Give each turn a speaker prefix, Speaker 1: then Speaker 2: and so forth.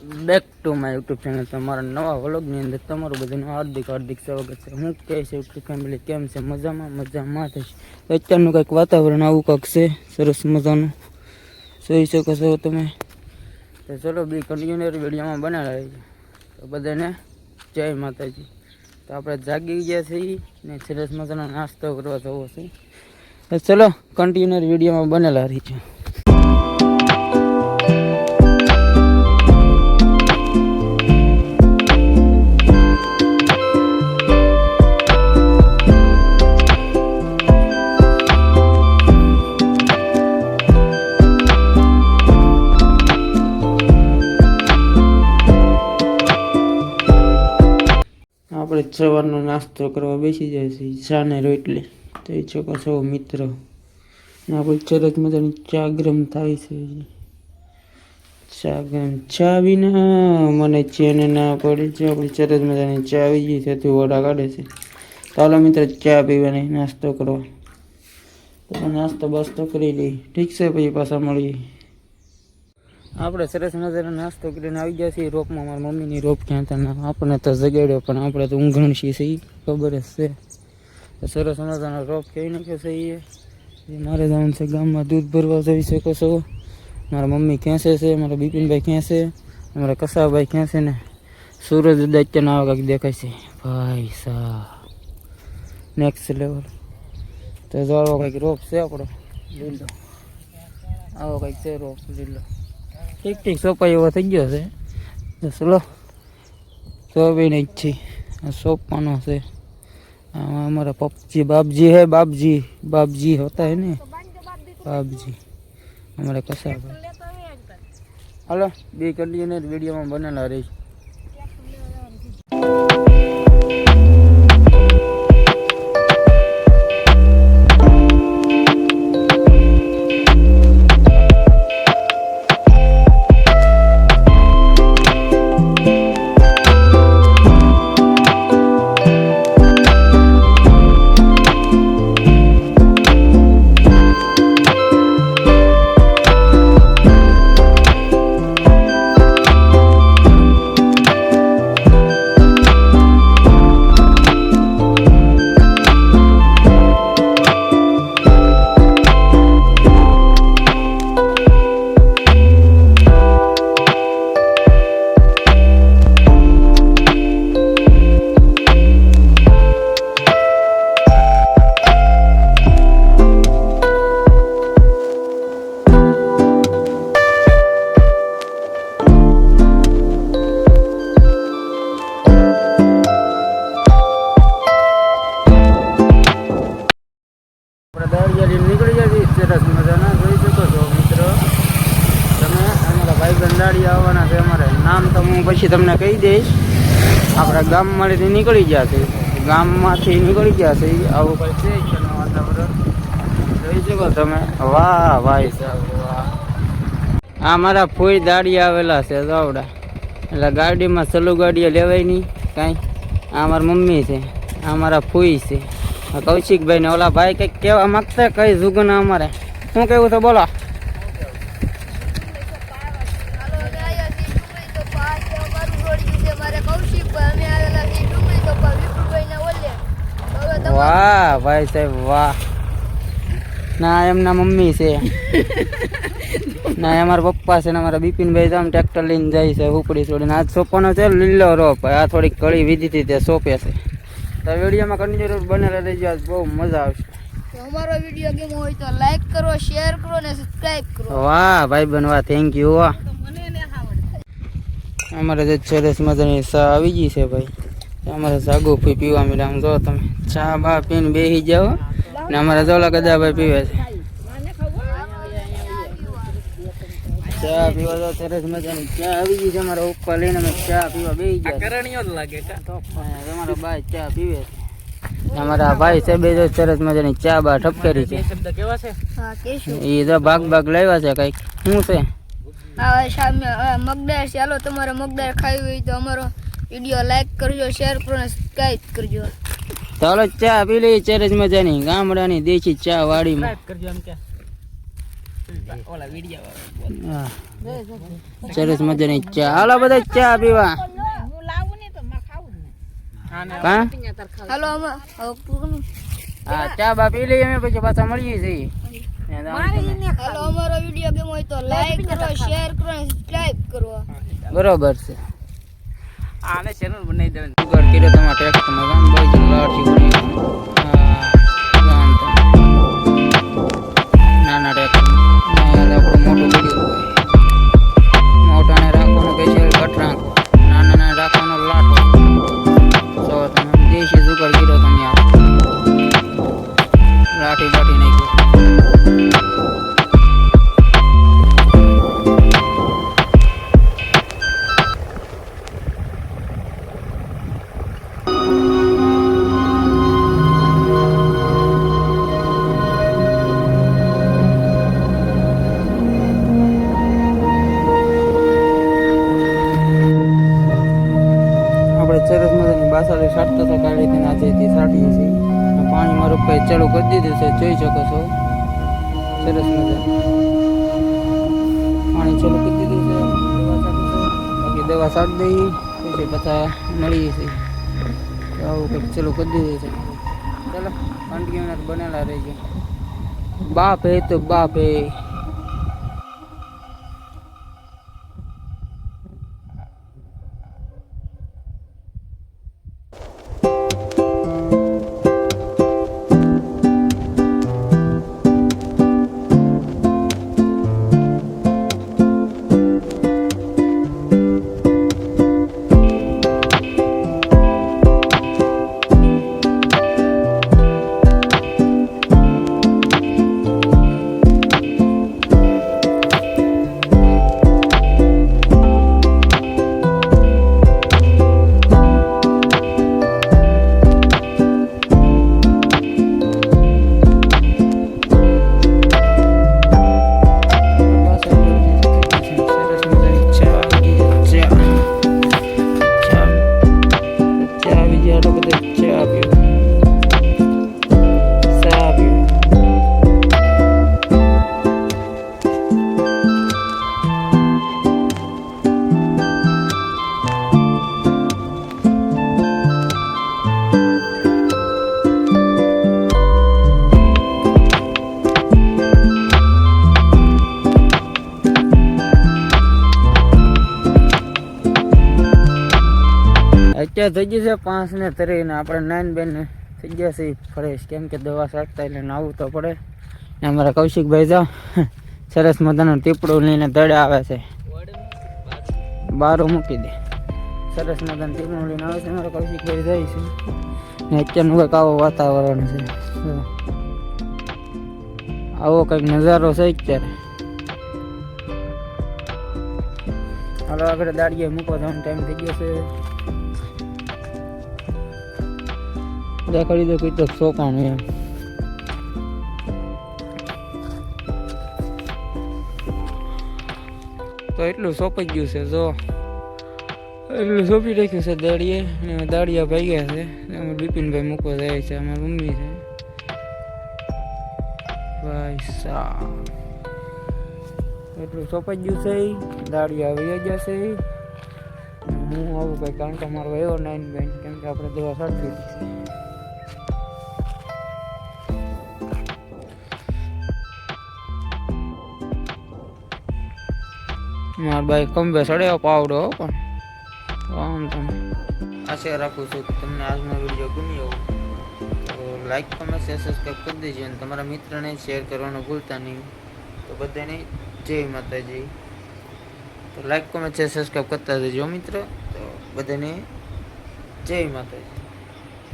Speaker 1: Back to my YouTube channel તમારા નવા વ્લોગની અંદર તમારું બધાનું હાર્દિક હાર્દિક સ્વાગત છે. હું કહે છે યુટ્યુબ ફેમિલી કેમ છે? મજામાં મજામાં થશે અત્યારનું કંઈક વાતાવરણ આવું કંઈક છે. સરસ મજાનું. જોઈ શકો છો તમે. તો ચલો, બી કન્ટિન્યુઅર વિડીયોમાં બનાવી તો બધાને જય માતાજી. તો આપણે જાગી ગયા છીએ ને સરસ મજાનો નાસ્તો કરવા જવો છે. ચલો કન્ટિન્યુઅર વિડીયોમાં બનેલા રહી સવારનો નાસ્તો કરવા બેસી જાય છે, શાને ને રોટલી. તો એ છોકરો સૌ મિત્ર. આપણે ચરસ મજાની ચા ગરમ થાય છે. ચા ગરમ ચા વિના મને ચેન ના પડે. છે આપણી ચરસ મજાની ચા આવી ગઈ છે, તું વડા કાઢે છે. ચાલો મિત્ર, ચા પીવાની નાસ્તો કરવા. તો નાસ્તો બાસ્તો કરી લઈ ઠીક છે, પછી પાછા મળીએ. આપણે સરસ મજાનો નાસ્તો કરીને આવી ગયા છીએ. રોપમાં મારા મમ્મીની રોપ ક્યાં હતા આપણને તો જગાડ્યો, પણ આપણે તો ઊંઘણ છીએ સહી ખબર જ છે. સરસ મજાનો રોપ કહી નાખ્યો છે એ મારે જવાનું છે ગામમાં દૂધ ભરવા જઈ શકો છો. મારા મમ્મી ક્યાં છે મારા બિપિનભાઈ ક્યાં છે? અમારા કસાભાઈ ક્યાં છે ને? સૂરજ ઉદયના આવા કાંઈક દેખાય છે. ભાઈ સા નેક્સ્ટ લેવલ તો જો આવો કંઈક રોપ છે આપણો. લીલો આવો કંઈક છે રોપ. લીલો ઠીક ઠીક સોપાઈ એવો થઈ ગયો છે. ચલો સોંપીને જ છે સોંપવાનો છે. આમાં અમારા પપજી બાપજી હે બાપજી. બાપજી હોતા હે ને? બાપજી. અમારા કસા હલો બે કરીને વિડીયોમાં બનેલા રહી બંધાડી આવવાના છે અમારે. નામ તો હું પછી તમને કહી દઈશ. આપણા ગામમાંથી નીકળી ગયા છે. ગામમાંથી નીકળી ગયા છે. આવું કંઈ છે વાતાવરણ? જોઈ શકો તમે? વાહ, ભાઈ સાહેબ, વાહ. આ મારા ફોઈ દાડી આવેલા છે જાવડા એટલે ગાડીમાં સલુ ગાડીએ લેવાય નહીં કાંઈ. આ મારા મમ્મી છે. આ મારા ફૂઈ છે. કૌશિકભાઈ ને ઓલા ભાઈ કંઈક કહેવા માંગતા કઈ જુગના અમારે. શું કેવું તો બોલો? વાહ ભાઈ સાહેબ વાહ. ના એમના મમ્મી છે. ના અમારા પપ્પા છે ને અમારા બિપિનભાઈ આમ ટ્રેક્ટર લઈને જાય છે ઉપડી છોડીને. આ સોંપવાનો છે લીલો રોપ આ થોડીક કળી વીધી તે સોંપે છે. તો વિડીયોમાં કન્ટિન્યુ બનેલા રહેજો આજ બહુ મજા આવશે.
Speaker 2: અમારો વીડિયો ગેમ હોય તો લાઈક કરો શેર કરો ને સબસ્ક્રાઇબ કરો.
Speaker 1: વાહ ભાઈ બનવા થેન્ક યુ વાહ અમારે જે સરસ મજાની ચા આવી ગઈ છે ભાઈ. અમારે સાગુ પી પીવા મળે આમ જો તમે ચા બા પીને બેસી જાઓ ને અમારા જોલા ગદા ભાઈ પીવે છે. ચા પીવા તો સરસ મજાની. ચા આવી ગઈ છે અમારા ઉપર લઈને. અમે ચા પીવા બેસી ગયા કરણીઓ લાગે ભાઈ ચા પીવે છે. અમારા ભાઈ છે બે સરસ મજાની ચા બા ઠપકેરી છે. એ તો ભાગ ભાગ લાવ્યા છે કંઈક. શું છે?
Speaker 2: હા હા, છે. ચાલો તમારે મગદાર ખાવી હોય તો અમારો વીડિયો લાઈક કરજો શેર કરો અને સબસ્ક્રાઇબ કરજો.
Speaker 1: ચાલો ચા પી લઈએ ચરસ મજાની. ગામડાની દેશી ચા વાડીમાં. હા. સરસ મજાની ચા. હાલો બધા ચા પીવા.
Speaker 2: હાલો
Speaker 1: ચા બા પી લઈએ અમે પછી પાછા મળીએ છીએ.
Speaker 2: હાલો અમારો વીડિયો ગમ્યો હોય તો લાઈક કરો શેર કરો અને સબસ્ક્રાઇબ કરો.
Speaker 1: બરોબર છે. આને ચેનલ બનાવી દેવાનું. જુગાડ કર્યો તમારા ટેક્સમાં ગામ બાજુ લાઠી બની નાના ટેક્સ આપણું મોટું વીડિયો બાસાળી ના જેથી સાટીએ છીએ પાણીમાં રોકાઈ ચાલુ કરી દીધું છે, જોઈ શકો છો. સરસ મજા પાણી ચાલુ કરી દીધું છે. બાકી દવા છાંટ દઈ, પછી પાછા મળીએ છીએ. આવું કંઈક ચાલુ કરી દીધું છે. ચાલો કન્ટિન્યુઅર બનેલા રહેજો બાપ હે તો બાપ. હે અત્યારે થઈ ગયું છે પાંચ ને ત્રીસ ને આપણે નાઈન બેન થઈ ગયા છે ફ્રેશ કેમ કે દવા સાટતા એટલે નાવું તો પડે. ને અમારા કૌશિકભાઈ જાઓ. સરસ મજાનું ટીપડું લઈને દડે આવે છે. બારો મૂકી દે. સરસ મજાનું ટીપડું લઈને આવે છે. અમારા કૌશિકભાઈ છે. ને અત્યારનું કંઈક આવો વાતાવરણ છે. આવો કંઈક નજારો છે અત્યારે. હાલો, આગળ દાડીએ મૂકો. તો ટાઈમ થઈ ગયો છે. દેખાડી દો તો સોપાણું એમ. તો એટલું સોંપાઈ ગયું છે, જો. એટલું સોંપી રાખ્યું છે દાડીએ અને દાડિયા ભાઈ ગયા છે એમાં બિપિનભાઈ મૂકવા જાય છે, અમારી મમ્મી છે. ભાઈ સા એટલું સોંપાઈ ગયું છે, દાડિયા આવી ગયા છે. હું આવું કઈ કારણ કે મારો એવો નાઇન બેન, કેમ કે આપણે દવા સાચી મારા ભાઈ ખંભે સડ્યો પાવડો પણ. આમ નહીં. આશા રાખું છું કે તમને આજનો વીડિયો ગમ્યો તો લાઈક કમેન્ટ શેર સબસ્ક્રાઈબ કરી દેજો અને તમારા મિત્રને શેર કરવાનું ભૂલતા નહીં. તો બધાને જય માતાજી. તો લાઈક કમેન્ટ શેર સબસ્ક્રાઈબ કરતા દેજો મિત્ર. તો બધાને જય માતાજી.